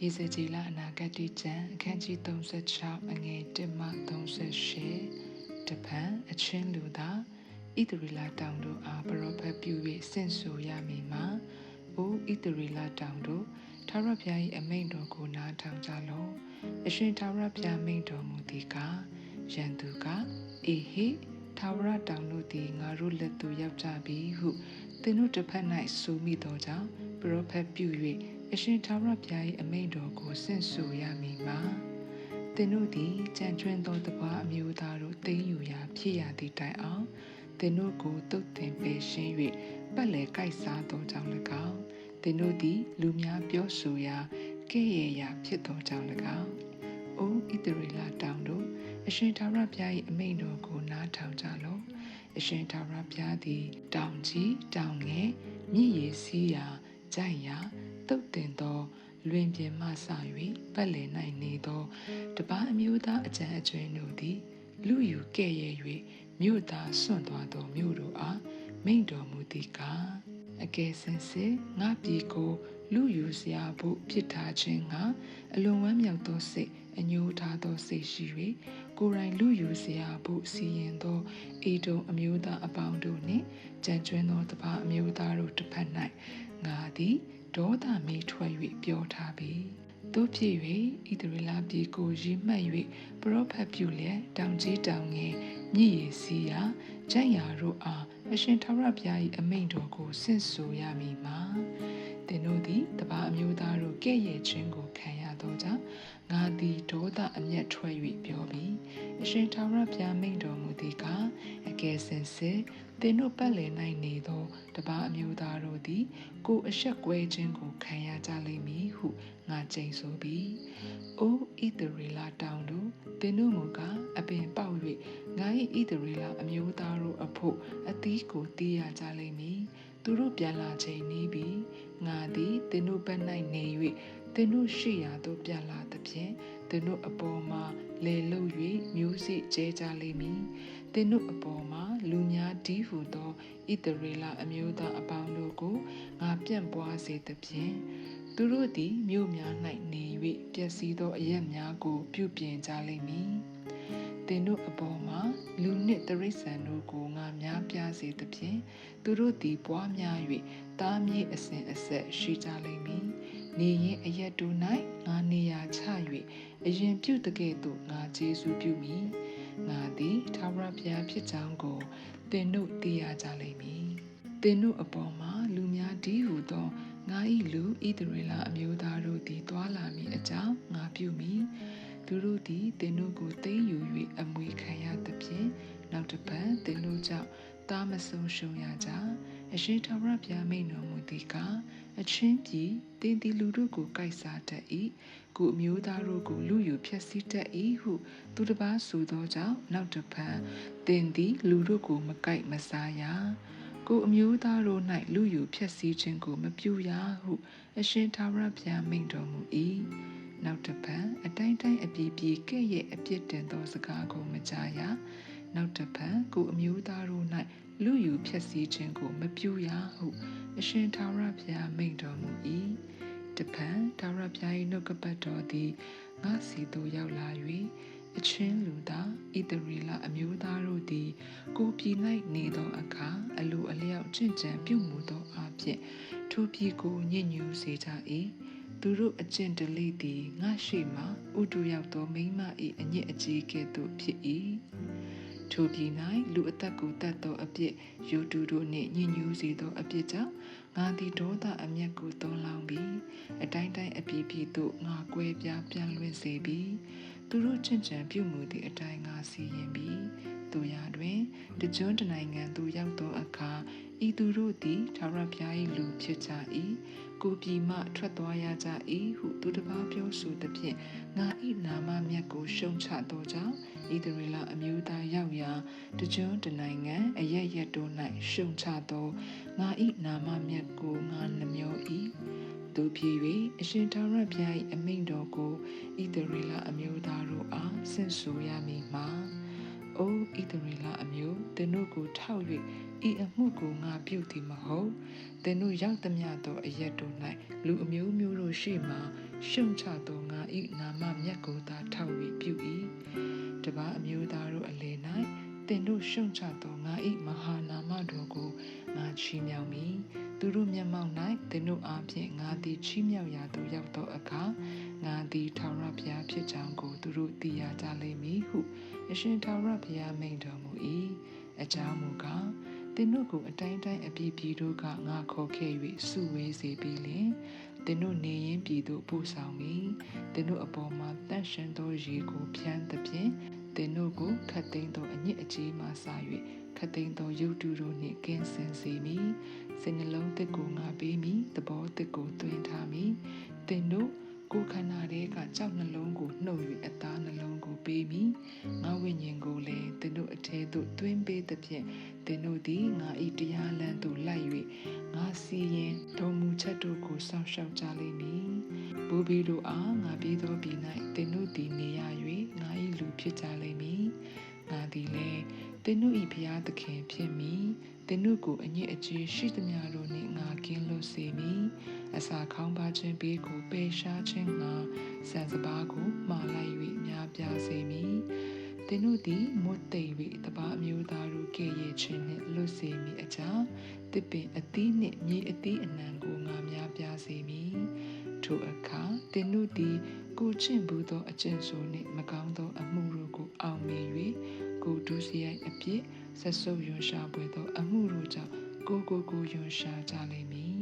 ရေစကြည်လအနာဂတ်တိကျမ်းအခန်းကြီး36အငယ်1မှ38တပံအချင်းလူသာဣတရီလာတောင်တို့အားပရောဖက်ပြု၍ဆင့်ဆိုရမည်မှာအိုဣတရီလာတောင်တို့ထာဝရဘုရား၏အမိန့်တော်ကိုနားထောင်ကြလော့အရှင်ထာဝရဘုရားမိန့်တော်မူသည်ကားယံသူကအေဟိထာဝရတောင်တို့သည်ငါတို့လက်သို့ရောက်ကြပြီဟုသင်တို့တစ်ဖက်၌ဆိုမိသောကြောင့်ပရောဖက်ပြု၍ အရှင်ထာဝရဘုရား၏အမိန့်တော်ကိုဆင့်ဆိုရမည်မှာသင်တို့သည်ကြံကျွင်းသောတပါအမျိုးသားတို့သိမ်းယူရာဖြစ်ရသည့်တိုင်အောင်သင်တို့ကိုတုတ်တင်ပေရှင်း၍ပတ်လည်ကိုက်စားသောကြောင့်၎င်းသင်တို့သည်လူများပြောဆိုရာကဲ့ရဲ့ရာဖြစ်သောကြောင့်၎င်းအိုဣသရေလတောင်တို့အရှင်ထာဝရဘုရား၏အမိန့်တော်ကိုနားထောင်ကြလော့အရှင်ထာဝရဘုရားသည် တောင်ကြီးတောင်ငယ်မြည်ရည်စီးရာကြိုက်ရာ တုတ်တင်သော လွင်ပြင်မှစ၍ပတ်လည်၌နေသောတပားအမျိုးသားအကြံအကျွင်းတို့သည် လူယူကဲ့ရဲ့၍မြို့သားဆွန့်သွားသောမြို့တို့အားမိန့်တော်မူသည်ကားအကယ်စင်စစ်ငါပြည်ကို လူယူစရာဖို့ဖြစ်ထားခြင်းကအလွန်ဝမ်းမြောက်သောစိတ်အညိုးထားသောစိတ်ရှိ၍ကိုယ်တိုင်လူယူစရာဖို့စီရင်သောအေတုံအမျိုးသားအပေါင်းတို့နှင့်ကြံကျွင်းသောတပါအမျိုးသားတို့တစ်ဖက်၌ငါသည် ဒေါသမီးထွက်၍ပြောထားပြီတို့ဖြစ်၍ဣသရေလပြည်ကိုရည်မှတ်၍ပရောဖက်ပြုလျက်တောင်ကြီးတောင်ငယ်မြည်ရည်စီးရာကျန့်ရာတို့အားအရှင်ထာဝရဘုရား၏အမိန့်တော်ကိုဆင့်ဆိုရမည်မှာသင်တို့သည်တပါအမျိုးသားတို့ကဲ့ရဲ့ခြင်းကိုခံရသောကြောင့်ငါသည်ဒေါသအမျက်ထွက်၍ပြောပြီး အရှင်ထာဝရဘုရားမိန့်တော်မူသည်ကအကယ်စင်စစ်သင်တို့ပတ်လည်၌နေသောတပါအမျိုးသားတို့သည် ကိုအဆက်ကွဲခြင်းကိုခံရကြလိမ့်မည်ဟုငါကြိမ်ဆိုပြီးအိုဣသရေလတောင်တို့သင်တို့မူကားအပင်ပေါက်၍ငါ၏ဣသရေလအမျိုးသားတို့အဖို့အသီးကိုတီးရကြလိမ့်မည်သူတို့ပြန်လာချိန်နီးပြီးငါသည်သင်တို့ဘက်၌နေ၍ သင်တို့ရှိရာသို့ပြန်လာသဖြင့်သင်တို့အပေါ်မှာလေလုတ်၍မျိုးစိကျဲကြလိမ့်မည်သင်တို့အပေါ်မှာလူများဒီဟုသောဣတရေလအမျိုးသားအပေါင်းတို့ကိုငါပြန့်ပွားစေသဖြင့်သူတို့သည်မြို့များ၌နေ၍ပျက်စီးသောအရက်များကို ပြုပြင်ကြလိမ့်မည်သင်တို့အပေါ်မှာလူနှင့်တရိษံတို့ကိုငါများပြားစေသဖြင့်သူတို့သည်ပွားများ၍တားမြေအစဉ်အဆက်ရှိကြလိမ့်မည် နေရင်အရက်တို့၌ငါနေရာချ၍အရင်ပြုတကဲ့သို့ငါကျေးဇူးပြုမည်ငါသည်ထာဝရဘုရားဖြစ်ကြောင်းကိုသင်တို့သိရကြလိမ့်မည်သင်တို့အပေါ်မှာလူများဒီဟုသောငါ၏လူဣသရေလအမျိုးသားတို့သည်တွာလာမည်အကြောင်းငါပြုမည်သူတို့သည်သင်တို့ကိုသိမ်းယူ၍အမွေခံရသဖြင့်နောက်တစ်ပတ်သင်တို့ကြောင့်တားမဆုံးရှုံးရကြ အရှင်ထာဝရဘုရားမိန်တော်မူသည်ကအချင်းပြည်တင်းတီလူတို့ကိုကိုက်စားတတ်၏ကိုအမျိုးသားတို့ကိုလူယူဖျက်ဆီးတတ်၏ဟု သူတစ်ပါးဆိုသောကြောင့်နောက်တစ်ဖန်တင်းတီလူတို့ကိုမကိုက်မစားရကိုအမျိုးသားတို့၌လူယူဖျက်ဆီးခြင်းကိုမပြုရဟု အရှင်ထာဝရဘုရားမိန့်တော်မူ၏နောက်တစ်ဖန်အတိုင်းတိုင်းအပြည့်ပြည့်ကဲ့ရဲ့အပြစ်တင်သောစကားကိုမကြားရနောက်တစ်ဖန်ကိုအမျိုးသားတို့၌ လူယူဖျက်ဆီးခြင်းကိုမပြုရဟုအရှင်ထာဝရဘုရားမိန့်တော်မူ၏တပံထာဝရဘုရား၏နှုတ်ကပတ်တော်သည်ငါစီသို့ရောက်လာ၍အချင်းလူသားဣတရီလအမျိုးသားတို့သည် ကိုပြည်၌နေသောအခါအလိုအလျောက်ချင့်ကြံပြုမှုသောအဖြစ်ထိုပြည်ကိုညှဉ်းညူစေကြ၏သူတို့အကျင့်တလိသည်ငါရှိမှဥတုရောက်သောမိမ၏အညစ်အကြေးကဲ့သို့ဖြစ်၏ ထိုပြည်၌လူအသက်ကိုတတ်သောအပြစ်ယူတူတို့နှင့်ညှဉ်းညူးစေသောအပြစ်ကြောင့်ငါသည်ဒေါသအမျက်ကိုသွန်းလောင်းပြီးအတိုင်းတိုင်းအပြည့်ပြည့်သို့ငါကွဲပြားပြန်လွင်စေပြီးသူတို့ချင့်ချံပြုမှုသည့်အတိုင်းငါစီရင်ပြီးသူရတွင်တကြွတနိုင်ငံသို့ရောက်သောအခါ ဤသူတို့သည်ထာဝရဘုရား၏လူဖြစ်ကြ၏ကိုပြည်မှထွက်သွားရကြ၏ဟုသူတစ်ပါးပြောဆိုသဖြင့်ငါ၏နာမမြတ်ကိုရှုံချသောကြောင့်ဣသရေလအမျိုးသားရောက်ရာတကြွတနိုင်ငံအရရက်တို့၌ရှုံချသောငါ၏နာမမြတ်ကိုငါနှမျော၏သူဖြစ်၍အရှင်ထာဝရဘုရား၏အမိန့်တော်ကိုဣသရေလအမျိုးသားတို့အားဆင့်ဆိုရမည်မှာ။ အိုဣသရေလအမျိုးသင်တို့ကိုထောက်၍ဤအမှုကိုငါပြုသည်မဟုတ်။သင်တို့ရောက်သမျှသောအရက်တို့၌လူအမျိုးမျိုးတို့ရှိမှရှုံချသောငါဤနာမမြတ်ကိုသာထောက်၍ပြု၏တပါအမျိုးသားတို့အလေ၌တင်တို့ရှုံချသောငါဤမဟာနာမတော်ကိုငါချီးမြှောက်မည် သူတို့မျက်မှောက်၌တင်တို့အားဖြင့်ငါသည်ချီးမြှောက်ရာသို့ရောက်သောအခါငါသည်ထာဝရဘုရားဖြစ်ကြောင်းကိုသူတို့သိရကြလိမ့်မည်ဟုအရှင်ထာဝရဘုရားမိန့်တော်မူ၏အကြောင်းမူကားသင်တို့ကိုအတိုင်းတိုင်းအပြည့်ပြည်တို့ကငါခေါ်ခဲ့၍စုဝေးစေပြီးလင်သင်တို့နေရင်ပြည်သို့ပို့ဆောင်မည်သင်တို့အပေါ်မှာတန့်ရှင်းသောရေကိုဖြန်းသဖြင့်သင်တို့ကိုခတ်သိမ်းသောအညစ်အကြေးမှစ၍ခတ်သိမ်းသောရုပ်တုတို့နှင့်ကင်းစင်စေမည် စိတ်နှလုံးသစ်ကိုငါပေးမည်သဘောသစ်ကိုတွင်ထားမည်သင်တို့ကိုယ်ခန္ဓာတွေကကြောက်နှလုံးကိုနှုတ်၍အသားနှလုံးကိုပေးမိငါဝိညာဉ်ကိုလည်းသင်တို့အထဲသို့တွင်းပေးသဖြင့်သင်တို့သည်ငါ၏တရားလမ်းသို့လိုက်၍ငါစီရင်တော်မူချက်တို့ကိုစောင့်ရှောက်ကြလိမ့်မည်ဘူဘီတို့အားငါပြီးသောပြည်၌သင်တို့သည်နေရ၍ငါ၏လူဖြစ်ကြလိမ့်မည်ငါသည်လည်းသင်တို့၏ဘုရားသခင်ဖြစ်မည် သင်တို့ကိုအညစ်အကြေးရှိသမျှတို့နှင့်ငါကင်းလွတ်စေမည်အစာခေါင်းပါခြင်းဘေးကိုပယ်ရှားခြင်းငါစံစပါးကိုမှားလိုက်၍များပြားစေမည်သင်တို့သည်မွတ်သိပ်၍တပါအမျိုးသားတို့ကဲ့ရဲ့ခြင်းနှင့်လွတ်စေမည်အကြောင်းတစ်ပင်အသီးနှင့်မြေအသီးအနှံကိုငါများပြားစေမည်ထိုအခါသင်တို့သည်ကိုချင့်ဘူးသောအကျင့်ဆိုနှင့်မကောင်းသောအမှုတို့ကိုအောင်မြင်၍ကိုဒုစရိုက်အပြစ် ဆက်ဆုပ်ယွန်ရှာပွေသောအမှုတို့ကြောင့်ကိုကိုကိုယွန်ရှာကြလိမ့်မည်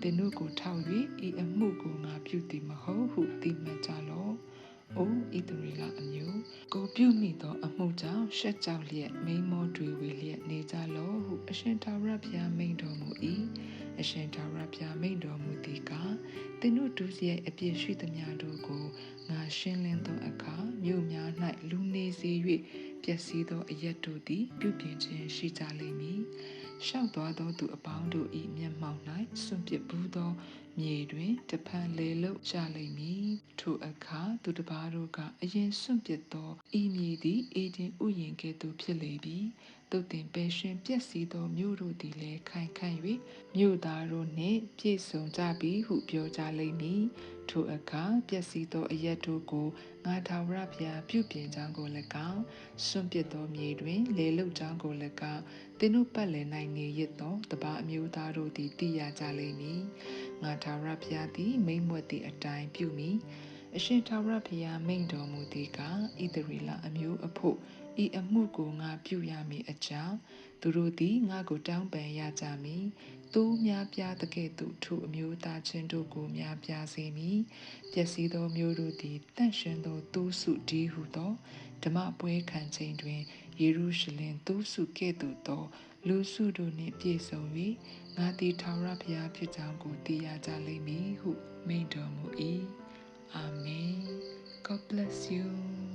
သင်တို့ကိုထောက်၍ဤအမှုကိုငါပြုသည်မဟုတ်ဟုသိမှတ်ကြလော့။အိုဣသရေလအမျိုးကိုပြုမိသော အမှုကြောင့်ရှက်ကြောက်လျက်မိန်မောတွေဝေလျက်နေကြလော့ဟုအရှင်သာရဘုရားမိန့်တော်မူ၏။အရှင်သာရဘုရားမိန့်တော်မူသည်ကသင်တို့ဒုစရိုက်အပြစ်ရှိသမျှတို့ကိုငါရှင်းလင်းသောအခါမြို့များ၌ လူနေစေ၍ပျက်စီးသောအရက်တို့သည်ပြုပြင်ခြင်းရှိကြလိမ့်မည်။ရှောက်သွားသောသူအပေါင်းတို့၏မျက်မှောက်၌စွန့်ပစ်ဘူးသောမြေတွင်တဖန်လေလုတ်ကြလိမ့်မည်ထိုအခါသူတစ်ပါးတို့ကအရင်စွန့်ပစ်သောဤမြေသည်အေဒင်ဥယျင်ကဲ့သို့ဖြစ်လေပြီ တုတ်တင်ပဲရှင်ပြက်စီးသောမြို့တို့သည်လည်းခိုင်ခိုင်၍မြို့သားတို့နှင့်ပြည့်စုံကြပြီဟုပြောကြလိမ့်မည်ထိုအခါပျက်စီးသောအရက်တို့ကိုငါထာဝရဘုရားပြုပြင်ကြောင်းကို၎င်းစွန့်ပစ်သောမြေတွင်လေလုတ်ကြောင်းကို၎င်းသင်တို့ပတ်လည်၌နေရသောတပါအမျိုးသားတို့သည်သိရကြလိမ့်မည်ငါထာဝရဘုရားသည်မိမ့်မွက်သည့်အတိုင်းပြုမည်အရှင်ထာဝရဘုရားမိန့်တော်မူသည်ကဣသရေလအမျိုးအဖို့ ဤအမှုကိုငါပြုရမည်အကြောင်းသူတို့သည်ငါကိုတောင်းပန်ရကြမည်သူများပြားတကဲ့သို့ထိုအမျိုးသားချင်းတို့ကိုများပြားစေမည်ပျက်စီးသောမျိုးတို့သည်တန့်ရှင်းသောသူစုဒီဟုသောဓမ္မပွဲခံချိန်တွင်ယေရုရှလင်သူစုကဲ့သို့သောလူစုတို့နှင့်ပြည့်စုံ၍ငါသည်ထာဝရဘုရားဖြစ်ကြောင်းကိုသိရကြလိမ့်မည်ဟုမိန့်တော်မူ၏အာမင် God bless you